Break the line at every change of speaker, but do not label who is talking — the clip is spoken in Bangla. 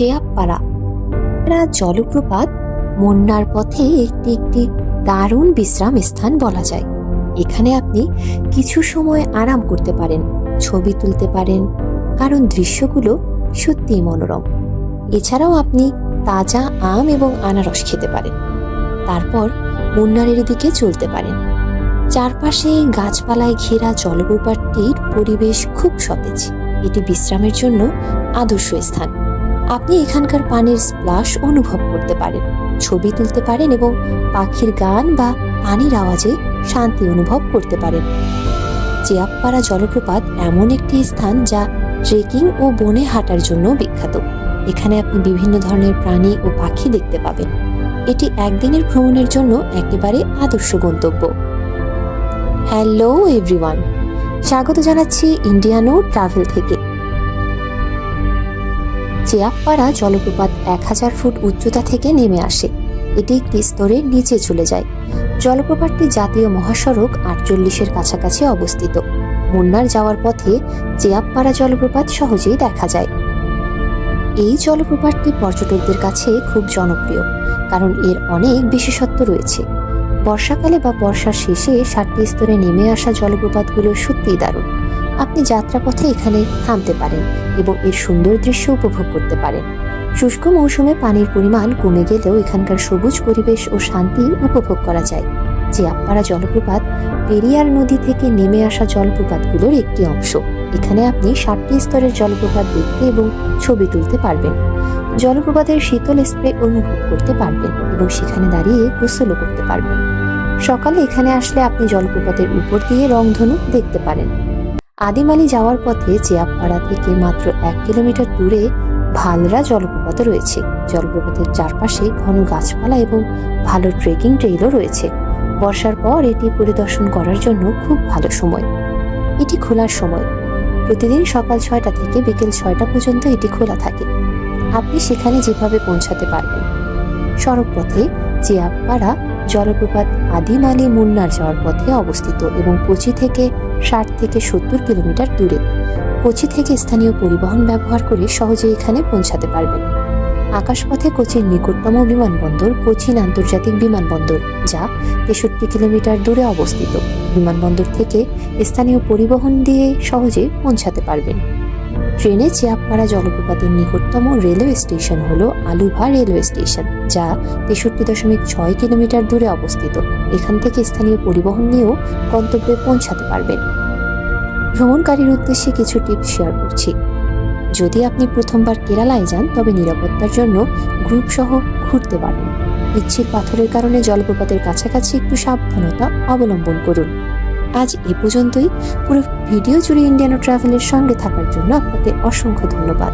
চেয়াপ্পাড়া এরা জলপ্রপাত, মুন্নার পথে একটি একটি দারুণ বিশ্রাম স্থান বলা যায়। এখানে আপনি কিছু সময় আরাম করতে পারেন, ছবি তুলতে পারেন, কারণ দৃশ্যগুলো সত্যিই মনোরম। এছাড়াও আপনি তাজা আম এবং আনারস খেতে পারেন। তারপর মুন্নারের দিকে চলতে পারেন। চারপাশে গাছপালায় ঘেরা জলপ্রপাতটির পরিবেশ খুব সতেজ। এটি বিশ্রামের জন্য আদর্শ স্থান। আপনি এখানকার পানির স্প্লাশ অনুভব করতে পারেন। ছবি তুলতে পারেন এবং পাখির গান বা পানির আওয়াজে শান্তি অনুভব করতে পারেন। চেয়াপ্পাড়া জলপ্রপাত এমন একটি স্থান যা ট্রেকিং ও বনে হাঁটার জন্য বিখ্যাত। এখানে আপনি বিভিন্ন ধরনের প্রাণী ও পাখি দেখতে পাবেন। এটি একদিনের ভ্রমণের জন্য একেবারে আদর্শ গন্তব্য। হ্যালো এভরিওয়ান, স্বাগত জানাচ্ছি ইন্ডিয়ানো ট্রাভেল থেকে। চেয়াপ্পাড়া জলপ্রপাত এক হাজার ফুট উচ্চতা থেকে নেমে আসে। এটি একটি স্তরের নিচে চলে যায়। জলপ্রপাতটি জাতীয় মহাসড়ক আটচল্লিশের কাছাকাছি অবস্থিত। মুন্নার যাওয়ার পথে চেয়াপ্পাড়া জলপ্রপাত সহজেই দেখা যায়। এই জলপ্রপাতটি পর্যটকদের কাছে খুব জনপ্রিয়, কারণ এর অনেক বিশেষত্ব রয়েছে। বর্ষাকালে বা বর্ষার শেষে সাতটি স্তরে নেমে আসা জলপ্রপাতগুলো সত্যিই দারুণ। আপনি যাত্রাপথে এখানে থামতে পারেন এবং এর সুন্দর দৃশ্য উপভোগ করতে পারেন। শুষ্ক মৌসুমে পানির পরিমাণ কমে গেলেও এখানকার সবুজ পরিবেশ ও শান্তি উপভোগ করা যায় চেয়াপ্পাড়া জলপ্রপাত পেরিয়ার নদী থেকে নেমে আসা জলপ্রপাতগুলোর একটি অংশ। এখানে আপনি ষাটটি স্তরের জলপ্রপাত দেখতে এবং ছবি তুলতে পারবেন। জলপ্রপাতের শীতল স্প্রে অনুভব করতে পারবেন এবং সেখানে দাঁড়িয়ে গোসলও করতে পারবেন। সকালে এখানে আসলে আপনি জলপ্রপাতের উপর দিয়ে রংধনু দেখতে পারেন। আদিমালি যাওয়ার পথে চেয়াপ্পাড়া থেকে মাত্র এক কিলোমিটার দূরে ভালরা জলপ্রপাত রয়েছে। জলপ্রপাতের চারপাশে ঘন গাছপালা এবং ভালো ট্রেকিং ট্রেইলও রয়েছে। বর্ষার পর এটি পরিদর্শন করার জন্য খুব ভালো সময়। এটি খোলার সময়। প্রতিদিন সকাল ছয়টা থেকে বিকেল ছয়টা পর্যন্ত এটি খোলা থাকে। আপনি সেখানে যেভাবে পৌঁছাতে পারবেন। সড়ক পথে চেয়াপাড়া জলপ্রপাত আদিমালি মুন্নার যাওয়ার পথে অবস্থিত এবং কোচি থেকে ষাট থেকে সত্তর কিলোমিটার দূরে। কোচি থেকে স্থানীয় পরিবহন ব্যবহার করে সহজে এখানে পৌঁছাতে পারবেন। আকাশপথে কোচির নিকটতম বিমানবন্দর কোচিন আন্তর্জাতিক বিমানবন্দর, যা তেষট্টি কিলোমিটার দূরে অবস্থিত। বিমানবন্দর থেকে স্থানীয় পরিবহন দিয়ে সহজে পৌঁছাতে পারবেন। ট্রেনে চেয়াপ্পাড়া জলপ্রপাতের নিকটতম রেলওয়ে স্টেশন হলো আলুভা রেলওয়ে স্টেশন, যা তেষট্টি দশমিক ছয় কিলোমিটার দূরে অবস্থিত। এখান থেকে স্থানীয় পরিবহন নিয়েও গন্তব্যে পৌঁছাতে পারবেন। ভ্রমণকারীর উদ্দেশ্যে কিছু টিপস শেয়ার করছি। যদি আপনি প্রথমবার কেরালায় যান, তবে নিরাপত্তার জন্য গ্রুপ সহ ঘুরতে পারেন। পিচ্ছিল পাথরের কারণে জলপ্রপাতের কাছাকাছি একটু সাবধানতা অবলম্বন করুন। আজ এ পর্যন্তই। পুরো ভিডিও জুড়ে ইন্ডিয়ানো ট্রাভেলের সঙ্গে থাকার জন্য আপনাকে অসংখ্য ধন্যবাদ।